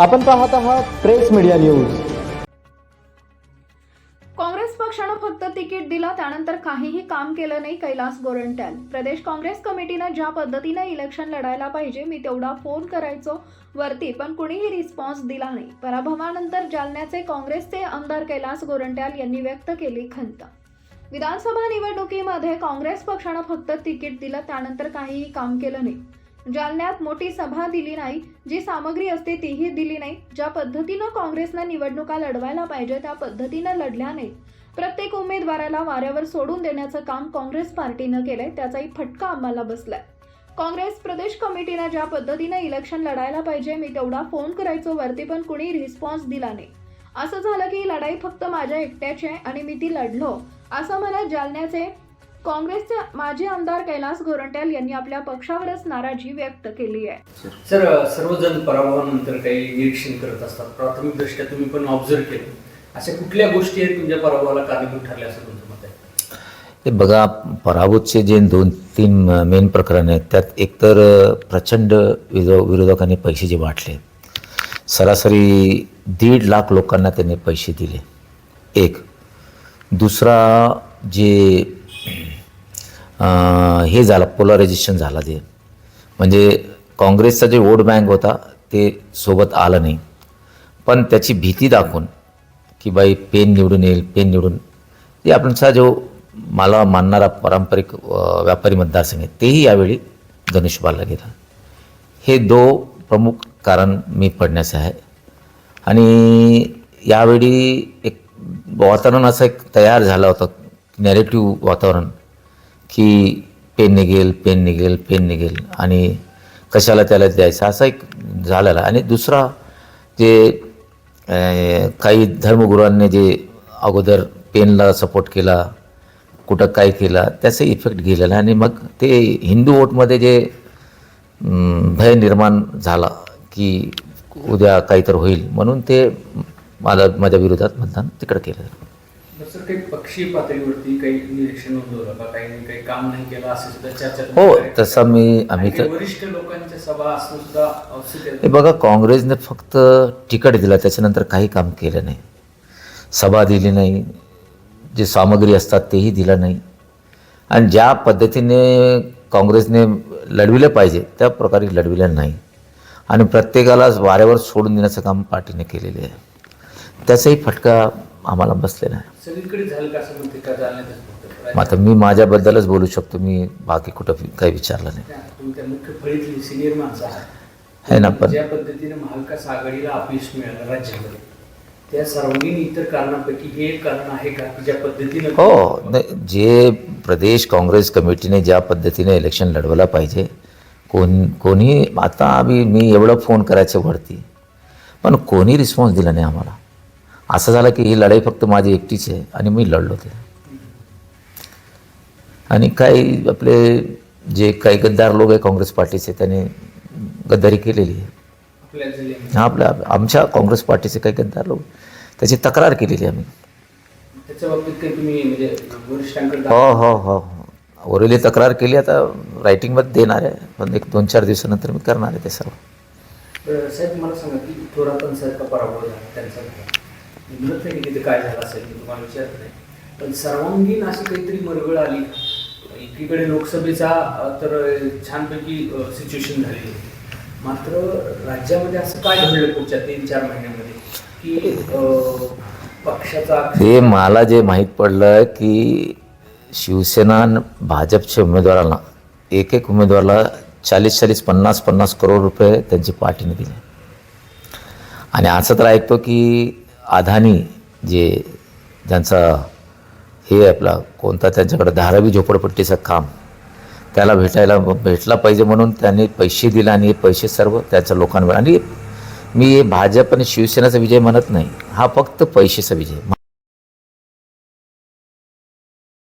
आपण पाहत आहात प्रेस मीडिया न्यूज. काँग्रेस पक्षानं फक्त तिकीट दिलं त्यानंतर काहीही काम केलं नाही कैलास गोरंट्याल. प्रदेश काँग्रेस कमिटीनं ज्या पद्धतीनं इलेक्शन लढायला पाहिजे मी तेवढा फोन करायचो. वरती पण कुणीही रिस्पॉन्स दिला नाही. पराभवानंतर जालन्याचे काँग्रेसचे आमदार कैलास गोरंट्याल यांनी व्यक्त केली खंत. विधानसभा निवडणुकीमध्ये काँग्रेस पक्षानं फक्त तिकीट दिलं त्यानंतर काहीही काम केलं नाही. जालन्यात मोठी सभा दिली नाही जी सामग्री असते तीही दिली नाही. ज्या पद्धतीनं काँग्रेसनं निवडणुका लढवायला पाहिजे त्या पद्धतीनं लढल्या नाही प्रत्येक उमेदवाराला वाऱ्यावर सोडून देण्याचं काम काँग्रेस पार्टीनं केलंय त्याचाही फटका आम्हाला बसलाय. काँग्रेस प्रदेश कमिटीनं ज्या पद्धतीनं इलेक्शन लढायला पाहिजे मी तेवढा फोन करायचो वरती पण कुणी रिस्पॉन्स दिला नाही. असं झालं की लढाई फक्त माझ्या एकट्याची आहे आणि मी ती लढलो. असं म्हणत जालन्याचे काँग्रेसचे माजी आमदार कैलास गोरंट्याल यांनी आपल्या पक्षावरच नाराजी व्यक्त केली आहे. सर सर्वजण पराभवानंतर काही निरीक्षण करत असतात. प्राथमिक दृष्ट्या तुम्ही पण ऑब्झर्व केलं. अशा कुठल्या गोष्टी आहेत तुमच्या पराभवाला कारणीभूत ठरल्या असं तुमचं मत आहे? हे बघा पराभूतचे जे दोन तीन मेन प्रकरण आहेत त्यात एकतर प्रचंड विरो विरोधकांनी पैसे जे वाटले सरासरी दीड लाख लोकांना त्यांनी पैसे दिले. एक. दुसरा जे हे झालं पोलरायझेशन झाला ते. म्हणजे काँग्रेसचा जे वोट बँक होता ते सोबत आलं नाही. पण त्याची भीती दाखवून की बाई पेन निवडून येईल पेन निवडून. ते आपणचा जो मला मानणारा पारंपरिक व्यापारी मतदारसंघ आहे तेही यावेळी धनुष्यबाला गेला. हे दो प्रमुख कारण मी पडण्याचं आहे. आणि यावेळी एक वातावरण असं एक तयार झालं होतं नॅरेटिव्ह वातावरण. की पेन निघेल पेन निघेल पेन निघेल आणि कशाला त्याला द्यायचं? असं एक झालेला आणि दुसरा जे काही धर्मगुरूंनी जे अगोदर पेनला सपोर्ट केला कुठं काय केला त्याचा इफेक्ट गेलेला आहे. आणि मग ते हिंदू वोटमध्ये जे भय निर्माण झाला की उद्या काहीतरी होईल म्हणून ते मला माझ्या विरोधात मतदान तिकडं केलं. पक्षीय पातळीवरती काही निरीक्षण नोंदवलं का? काही काही काम नाही केलं असं सुद्धा चर्चा हो. तसं मी आम्ही तर वरिष्ठ लोकांच्या सभा असणं सुद्धा. हे बघा काँग्रेसने फक्त तिकीट दिलं त्याच्यानंतर काही काम केलं नाही. सभा दिली नाही. जे सामग्री असतात तेही दिलं नाही. आणि ज्या पद्धतीने काँग्रेसने लढविलं पाहिजे त्या प्रकारे लढविलं नाही. आणि प्रत्येकाला वाऱ्यावर सोडून देण्याचं काम पार्टीने केलेले आहे. त्याचाही फटका आम्हाला बसलेला आहे आता मी माझ्याबद्दलच बोलू शकतो. मी बाकी कुठं काही विचारलं नाही. आहे ना पण ज्या पद्धतीने महाविकास आघाडीला अपयश मिळालं राज्यामध्ये त्या सर्वांगीण इतर कारणांपैकी हे एक कारण आहे का? ज्या पद्धतीने हो जे प्रदेश काँग्रेस कमिटीने ज्या पद्धतीने इलेक्शन लढवलं पाहिजे कोण कोणी आता आम्ही मी एवढं फोन करायचं वरती पण कोणी रिस्पॉन्स दिला नाही आम्हाला. असं झालं की ही लढाई फक्त माझी एकटीच आहे आणि मी लढलो ते. आणि काही आपले जे काही गद्दार लोक आहे काँग्रेस पार्टीचे त्याने गद्दारी केलेली आहे. आपल्या हा आमच्या काँग्रेस पार्टीचे काही गद्दार लोक त्याची तक्रार केलेली आहे आम्ही. म्हणजे वरिष्ठांकडे हो हो हो ओरली तक्रार केली आता रायटिंगमध्ये देणार आहे. पण एक दोन चार दिवसानंतर मी करणार आहे ते सर्व. साहेब मला सांगा की थोरातांसारखा पराभव झाला त्यांचा. मी म्हणत नाही की तिथे काय झालं असेल मी तुम्हाला विचारत नाही. पण सर्वांगीण अशी काहीतरी मरगळ आली. एकीकडे लोकसभेचा तर छानपैकी सिच्युएशन झाली होती. मात्र राज्यामध्ये असं काय घडलं पुढच्या तीन चार महिन्यामध्ये? की पक्षाचा हे मला जे माहीत पडलं की शिवसेना भाजपच्या उमेदवारांना एक एक उमेदवाराला चाळीस चाळीस पन्नास पन्नास करोड रुपये त्यांची पाठीने दिले. आणि असं तर ऐकतो की अदानी जे ज्यांचा हे आपला कोणता त्यांच्याकडे धारावी झोपडपट्टीचं काम त्याला भेटायला भेटला पाहिजे म्हणून त्यांनी पैसे दिले आणि हे पैसे सर्व त्याच्या लोकांवर. आणि मी हे भाजप आणि शिवसेनेचा विजय म्हणत नाही हा फक्त पैशाचा विजय.